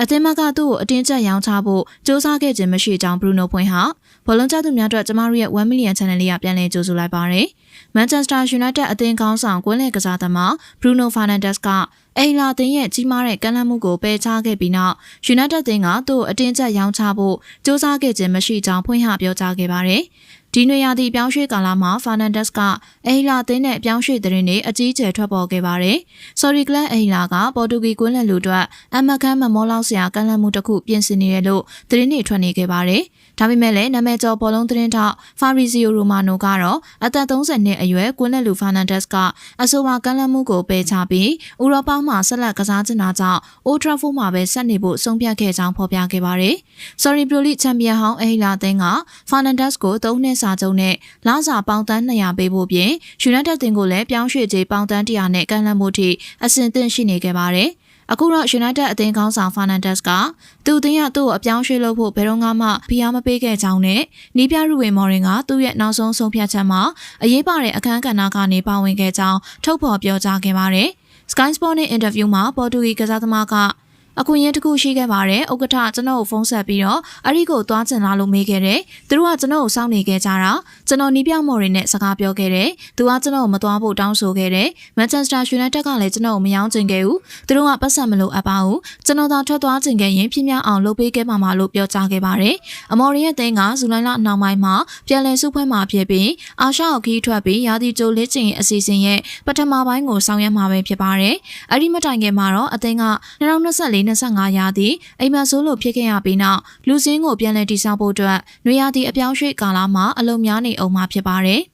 အတင်းမကသူ့ကိုအတင်းကျပ်ရောင်းချဖို့စူးစမ်းခဲ့ခြင်းမရှိကြောင်းဘရူနိုဖွင့်ဟာဘောလုံးကျသူများအတွက်ကျမတို့ရဲ့1 million channel လေးကပြန်လည်ကြိုဆိုလိုက်ပါတယ်။ Manchester United အသင်းခေါင်းဆောင်ကွင်းလယ်ကစားသမား Bruno Fernandes ကအိမ်လာသင်းရဲ့ကြီးမားတဲ့ကမ်းလှမ်းမှုကိုပယ်ချခဲ့ပြီးနောက် United သင်းကသူ့ကိုအတင်းကျပ်ရောင်းချဖို့စူးစမ်းခဲ့ခြင်းမရှိကြောင်းဖွင့်ဟပြောကြားခဲ့ပါတယ်။ ဒီနွေရာသီပြောင်းရွှေ့ကာလမှာ Fernandes ကအိမ်လာအသင်းနဲ့ပြောင်းရွှေ့သတင်းတွေအကြီးအကျယ်ထွက်ပေါ်ခဲ့ပါတယ်။ Sorry Clan အိမ်လာကပေါ်တူဂီကွင်းလယ်လူအတွက်အမကန်မမောလောက်စရာကမ်းလှမ်းမှုတစ်ခုပြင်ဆင်နေတယ်လို့သတင်းတွေထွက်နေခဲ့ပါတယ်။ဒါပေမဲ့လည်းနာမည်ကျော်ဘောလုံးသတင်းထောက် Fabrizio Romano ကတော့အသက်30နှစ်အရွယ်ကွင်းလယ်လူ Fernandes ကအဆိုပါကမ်းလှမ်းမှုကိုပယ်ချပြီးဥရောပမှာဆက်လက်ကစားချင်တာကြောင့် Old Trafford မှာပဲဆက်နေဖို့ဆုံးဖြတ်ခဲ့ကြောင်းဖော်ပြခဲ့ပါတယ်။ Sorry Pro League Champion ဟောင်းအိမ်လာအသင်းက Fernandes ကို၃နှစ်စာချုပ်နဲ့လစာပေါင်တန်း200ပေးဖို့ပြင် United တင်ကိုလည်းပြောင်းရွှေ့ကြေးပေါင်တန်း100နဲ့ကမ်းလှမ်းမှုထိအဆင်သင့်ရှိနေခဲ့ပါတယ်။အခုတော့ United အသင်းကောင်းဆောင် Fernandes ကသူ့အသင်းကသူ့ကိုအပြောင်းရွှေ့လုပ်ဖို့ဘယ်တော့မှဖိအားမပေးခဲ့ကြောင်းနဲ့နီးပြရုဝေမော်ရင်ကသူ့ရဲ့နောက်ဆုံးဆုံးဖြတ်ချက်မှာအရေးပါတဲ့အခမ်းကဏ္ဍကနေပါဝင်ခဲ့ကြောင်းထုတ်ဖော်ပြောကြားခဲ့ပါတယ်။ Sky Sport နဲ့အင်တာဗျူးမှာပေါ်တူဂီကစားသမားက အခွင့်အရေးတစ်ခုရှိခဲ့ပါတယ်ဥက္ကဋ္ဌကျွန်တော်ကိုဖုန်းဆက်ပြီးတော့အဲ့ဒီကိုသွားကျင်လာလို့မေးခဲ့တယ်သူတို့ကကျွန်တော်ကိုစောင့်နေခဲ့ကြတာကျွန်တော်နီးပြောင်မော်တွေနဲ့စကားပြောခဲ့တယ်သူကကျွန်တော်ကိုမသွားဖို့တောင်းဆိုခဲ့တယ်မန်ချက်စတာယူနိုက်တက်ကလည်းကျွန်တော်ကိုမယောင်းချင်ခဲ့ဘူးသူတို့ကပတ်စံမလို့အပ်ပါဘူးကျွန်တော်သာထွက်သွားချင်ခဲ့ရင်ဖြစ်မြောက်အောင်လုပ်ပေးခဲ့ပါမှာလို့ပြောကြားခဲ့ပါတယ်အမော်ရီရဲ့တင်းကဇူလိုင်လအနောက်ပိုင်းမှာပြန်လည်စုဖွဲ့မှာဖြစ်ပြီးအာရှအခီးထွက်ပြီးရာသီကျိုးလက်ကျင်အစီအစဉ်ရဲ့ပထမပိုင်းကိုဆောင်ရွက်မှာပဲဖြစ်ပါတယ်အဲ့ဒီမတိုင်ခင်မှာတော့အသင်းက2024-25 25ရာသီအိမ်မက်ဆိုးလို့ဖြစ်ခဲ့ရပြီးနောက်လူစင်းကိုပြန်လည်တည်ဆောက်ဖို့အတွက်နွေရာသီအပြောင်းရွှေ့ကာလမှာအလုံများနေအောင်မှာဖြစ်ပါတယ်။